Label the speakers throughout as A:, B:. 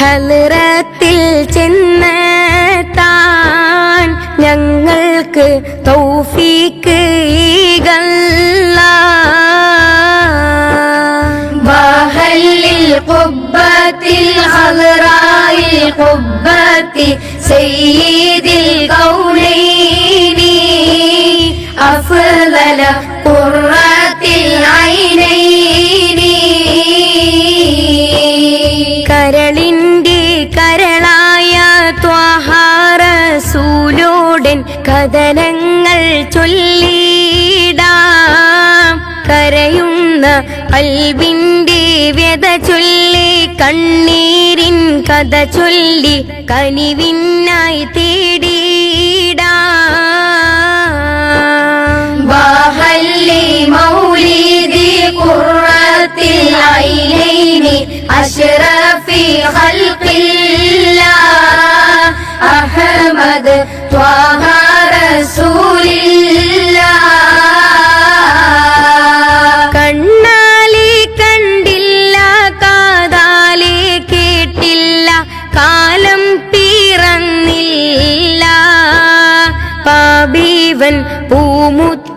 A: ഹലറത്തിൽ ചെന്നെത്താൻ ഞങ്ങൾക്ക് തൗഫീക്ക് ഈകല്ല.
B: ബാഹല്ലിൽ കുബ്ബത്തിൽ ഹലറായിൽ കുബ്ബത്തി
A: സയ്യിദിൽ കൗളൈനി അഫ്ദല വചനങ്ങൾ ചൊല്ലിടാം. കരയുന്ന അൽവിന്റെ വ്യത ചൊല്ലി കണ്ണീരിൻ കഥ ചൊല്ലി കനിവിന്നായി തേടി വാഹല്ലി മൗലീദി ഖുർറത്തിൽ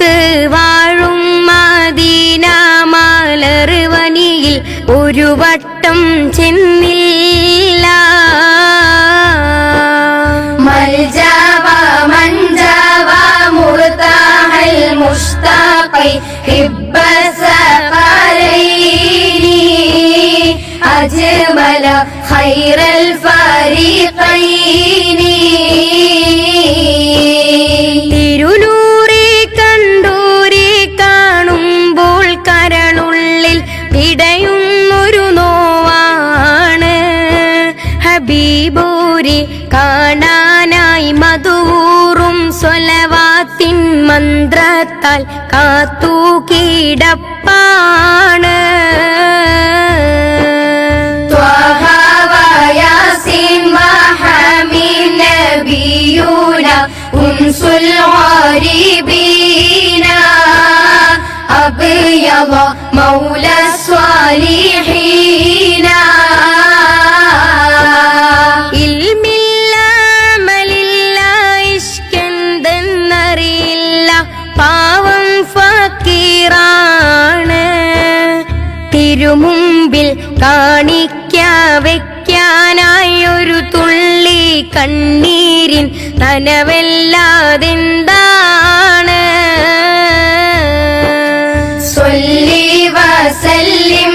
A: ഓർത്ത് വാഴും മദീന മലറുവനിയിൽ ഒരു വട്ടം ചെന്നില്ല.
B: മൽജാവ മഞ്ചാവ മുർത്താഹൽ
A: മുഷ്താഖൈ ഹിബ്ബ സഫാരൈനി അജ്മല ഖൈറൽ ഫരീഖൈനി. ഹബീബൂരി കാണാനായി മധൂറും സ്വലവാത്തിൻ മന്ത്രത്താൽ കാത്തു കിടപ്പാണ്
B: طه وياسين وحميم نبينا أنس الغريبين أبيض مولى الصالحين
A: മുമ്പിൽ കാണിക്ക വയ്ക്കാനായി ഒരു തുള്ളി കണ്ണീരിൻ നനവല്ലാതെന്താണ്? സ്വല്ലി വസല്ലിം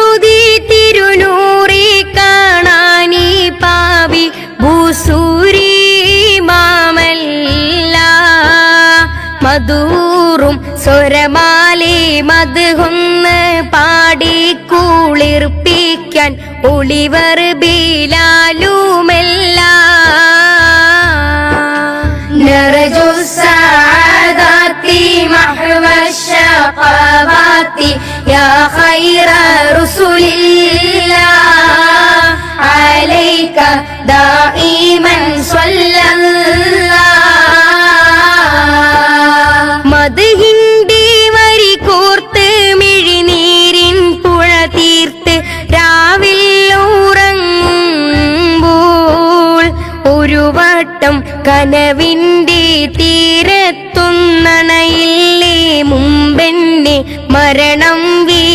A: ശ്രുതി തിരുനൂറി കാണാനി പാവി ഭൂസൂരി മാമല്ല. മധൂറും സ്വരമാലി മധുഹൊന്ന് പാടി കൂളിർപ്പിക്കാൻ ഒളിവർ ബീലാലുമെല്ല.
B: നിറജു يا خير رسل الله عليك دائما صلى الله
A: മധുഹിന്റെ വരി കോർത്ത് മിഴിനീരിൻ പുഴ തീർത്ത് രാവിൽ ഉറങ്ങുമ്പോൾ ഒരു വട്ടം കനവിന്റെ തീരത്തൊന്നണയില്ലേ മുമ്പെന്നെ മരണം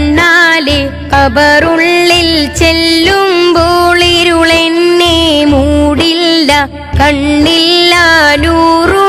A: കണ്ണാലെ കബറുള്ളിൽ ചെല്ലുമ്പോൾ ഇരുളെന്നെ മൂടില്ല കണ്ണില്ല നൂറു